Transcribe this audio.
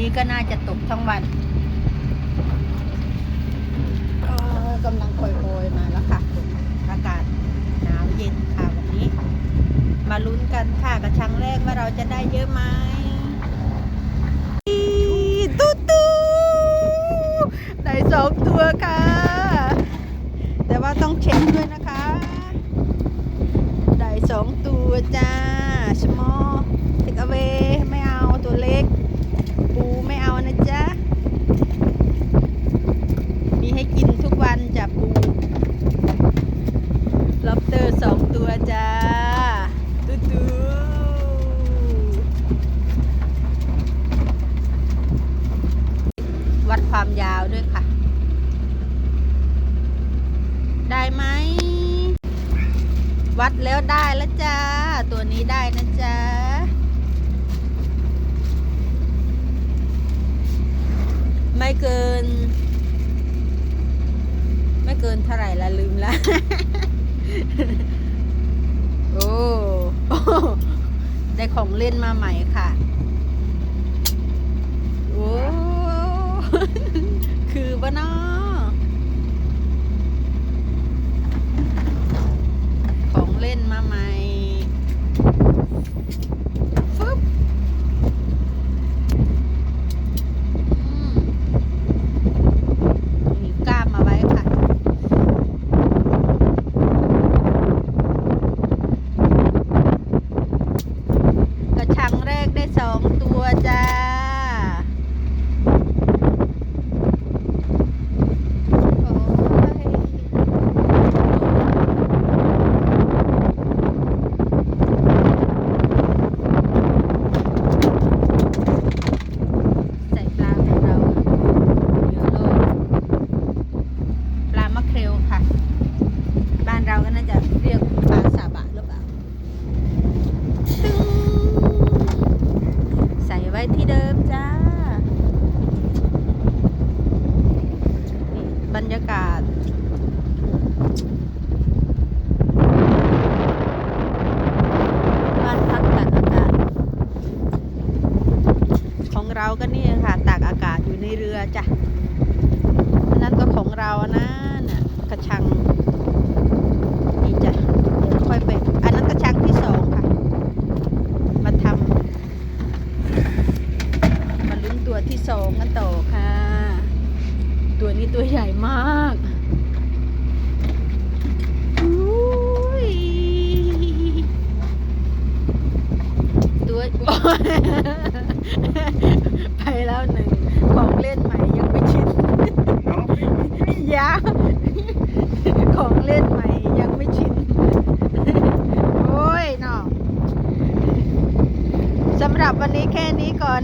นี้ก็น่าจะตกทั้งวันกำลังโปรยๆมาแล้วค่ะ อากาศหนาวเย็นค่ะวันนี้ มาลุ้นกันค่ะกระชังแรกว่าเราจะได้เยอะไหมตุ๊ตูได้สองตัวค่ะ แต่ว่าต้องเช็คด้วยนะคะ ได้สองตัวจ้า small take away ไม่เอาตัวเล็ก ปูไม่เอานะจ๊ะ มีให้กินทุกวันจ้ะปู ล็อบเตอร์สองตัวจ้าตุ๊ตูวัด ความยาวด้วยค่ะ ได้ไหม วัดแล้วได้แล้วจ้า ตัวนี้ได้นะจ๊ะไม่เกิน ไม่เกินเท่าไหร่ละลืมละโอ้ได้ของเล่นมาใหม่ค่ะ โอ้ คือบ้านาะของเล่นมาไหมฟึบอืมมีกล้ามมาไว้ค่ะ กระชังแรกได้สองตัวจ้า โอ้ยใส่ปลาของเราเยอะเลยปลามะเครลค่ะ บ้านเราก็น่าจะเรียกปลาสาบะหรือเปล่า ตึ้งใส่ไว้ที่เดิมจ้านี่ บรรยากาศบ้านพักตากอากาศ ของเราก็นี่ค่ะตากอากาศอยู่ในเรือจ้ะนั่นก็ของเรานะน่ะกระชัง ตัวใหญ่มากตัวไปแล้วหนึ่งของเล่นใหม่ยังไม่ชินยัง